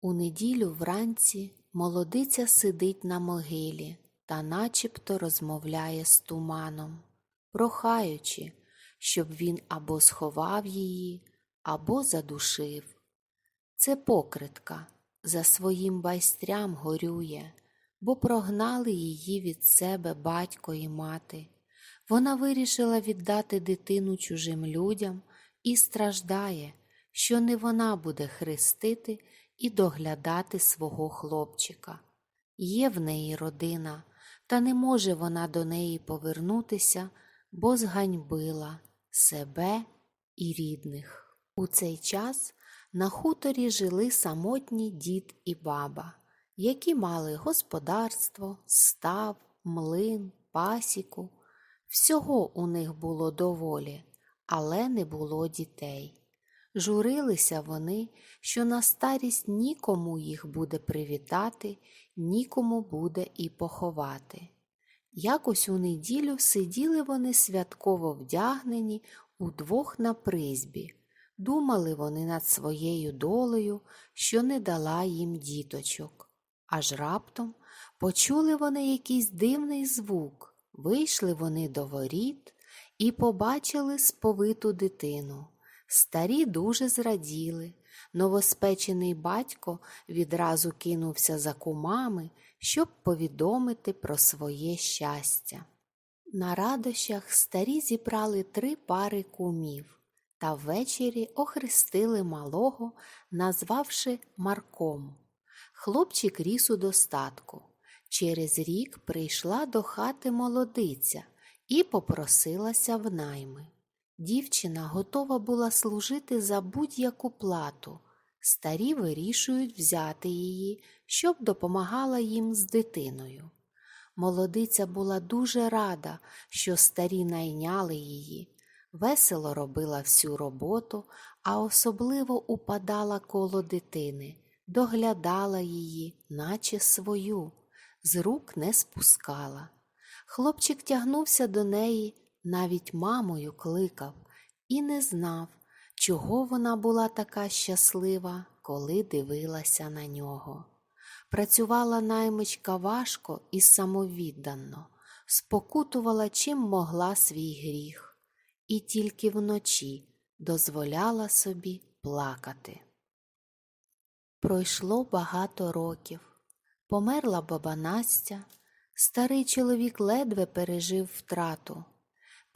У неділю вранці молодиця сидить на могилі та начебто розмовляє з туманом, прохаючи, щоб він або сховав її, або задушив. Це покритка за своїм байстрям горює, бо прогнали її від себе батько і мати. Вона вирішила віддати дитину чужим людям і страждає, що не вона буде хрестити і доглядати свого хлопчика. Є в неї родина, та не може вона до неї повернутися, бо зганьбила себе і рідних. У цей час на хуторі жили самотні дід і баба, які мали господарство, став, млин, пасіку. Всього у них було доволі, але не було дітей. Журилися вони, що на старість нікому їх буде привітати, нікому буде і поховати. Якось у неділю сиділи вони святково вдягнені удвох на призбі. Думали вони над своєю долею, що не дала їм діточок. Аж раптом почули вони якийсь дивний звук. Вийшли вони до воріт і побачили сповиту дитину. Старі дуже зраділи. Новоспечений батько відразу кинувся за кумами, щоб повідомити про своє щастя. На радощах старі зібрали три пари кумів та ввечері охрестили малого, назвавши Марком. Хлопчик ріс у достатку. Через рік прийшла до хати молодиця і попросилася в найми. Дівчина готова була служити за будь-яку плату. Старі вирішують взяти її, щоб допомагала їм з дитиною. Молодиця була дуже рада, що старі найняли її. Весело робила всю роботу, а особливо упадала коло дитини, доглядала її, наче свою, з рук не спускала. Хлопчик тягнувся до неї, навіть мамою кликав, і не знав, чого вона була така щаслива, коли дивилася на нього. Працювала наймичка важко і самовіддано, спокутувала чим могла свій гріх, і тільки вночі дозволяла собі плакати. Пройшло багато років. Померла баба Настя, старий чоловік ледве пережив втрату.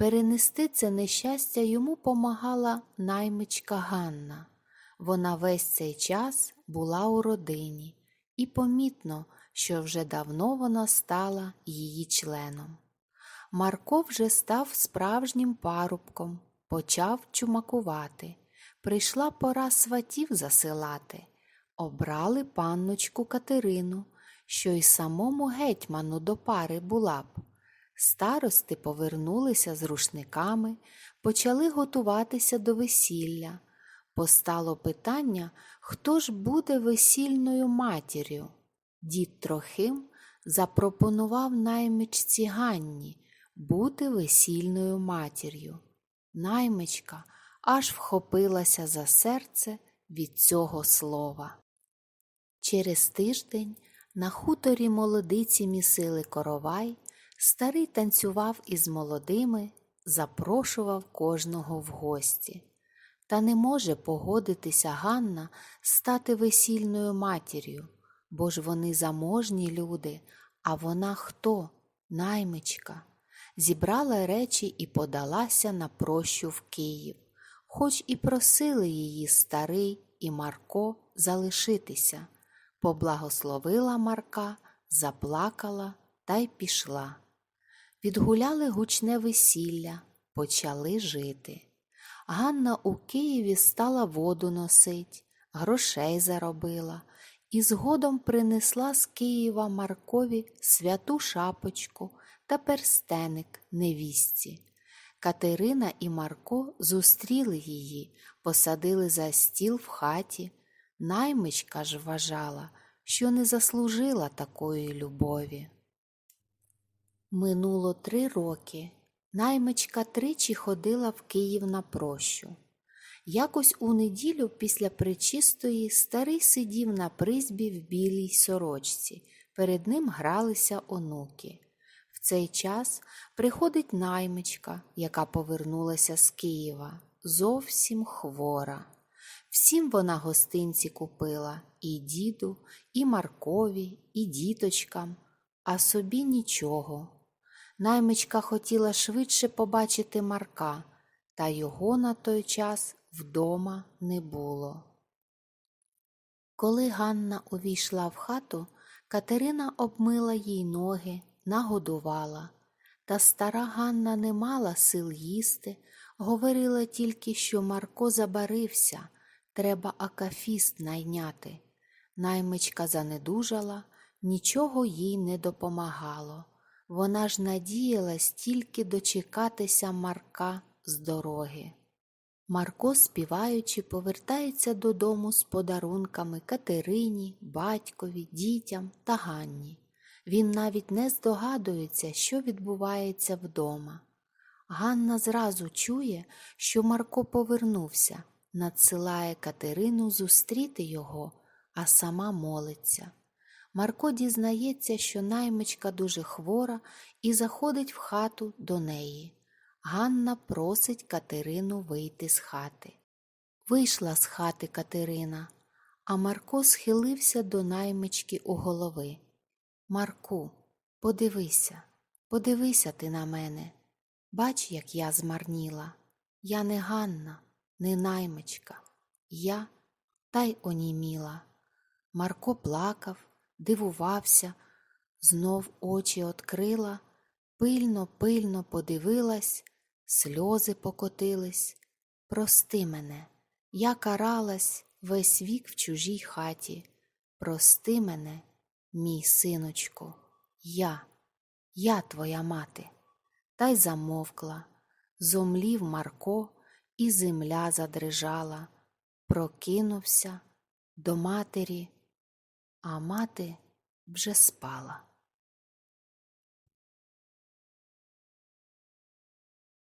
Перенести це нещастя йому помагала наймичка Ганна. Вона весь цей час була у родині, і помітно, що вже давно вона стала її членом. Марко вже став справжнім парубком, почав чумакувати. Прийшла пора сватів засилати. Обрали панночку Катерину, що й самому гетьману до пари була б. Старости повернулися з рушниками, почали готуватися до весілля. Постало питання, хто ж буде весільною матір'ю. Дід Трохим запропонував наймичці Ганні бути весільною матір'ю. Наймичка аж вхопилася за серце від цього слова. Через тиждень на хуторі молодиці місили коровай, старий танцював із молодими, запрошував кожного в гості. Та не може погодитися Ганна стати весільною матір'ю, бо ж вони заможні люди, а вона хто? Наймичка. Зібрала речі і подалася на прощу в Київ, хоч і просили її старий і Марко залишитися. Поблагословила Марка, заплакала та й пішла. Відгуляли гучне весілля, почали жити. Ганна у Києві стала воду носить, грошей заробила і згодом принесла з Києва Маркові святу шапочку та перстеник невістці. Катерина і Марко зустріли її, посадили за стіл в хаті. Наймичка ж вважала, що не заслужила такої любові. Минуло три роки. Наймичка тричі ходила в Київ на прощу. Якось у неділю після причистої старий сидів на призбі в білій сорочці. Перед ним гралися онуки. В цей час приходить наймичка, яка повернулася з Києва, зовсім хвора. Всім вона гостинці купила і діду, і Маркові, і діточкам, а собі нічого. Наймичка хотіла швидше побачити Марка, та його на той час вдома не було. Коли Ганна увійшла в хату, Катерина обмила їй ноги, нагодувала. Та стара Ганна не мала сил їсти, говорила тільки, що Марко забарився, треба акафіст найняти. Наймичка занедужала, нічого їй не допомагало. Вона ж надіялась тільки дочекатися Марка з дороги. Марко, співаючи, повертається додому з подарунками Катерині, батькові, дітям та Ганні. Він навіть не здогадується, що відбувається вдома. Ганна зразу чує, що Марко повернувся, надсилає Катерину зустріти його, а сама молиться. Марко дізнається, що наймичка дуже хвора і заходить в хату до неї. Ганна просить Катерину вийти з хати. Вийшла з хати Катерина, а Марко схилився до наймички у голови. Марку, подивися, подивися ти на мене. Бач, як я змарніла. Я не Ганна, не наймичка. Я та й оніміла. Марко плакав, дивувався, знов очі открила, пильно, пильно подивилась, сльози покотились. Прости мене, я каралась весь вік в чужій хаті. Прости мене, мій синочку, я, я твоя мати. Та й замовкла, зомлів Марко, і земля задрижала, прокинувся до матері, а мати вже спала.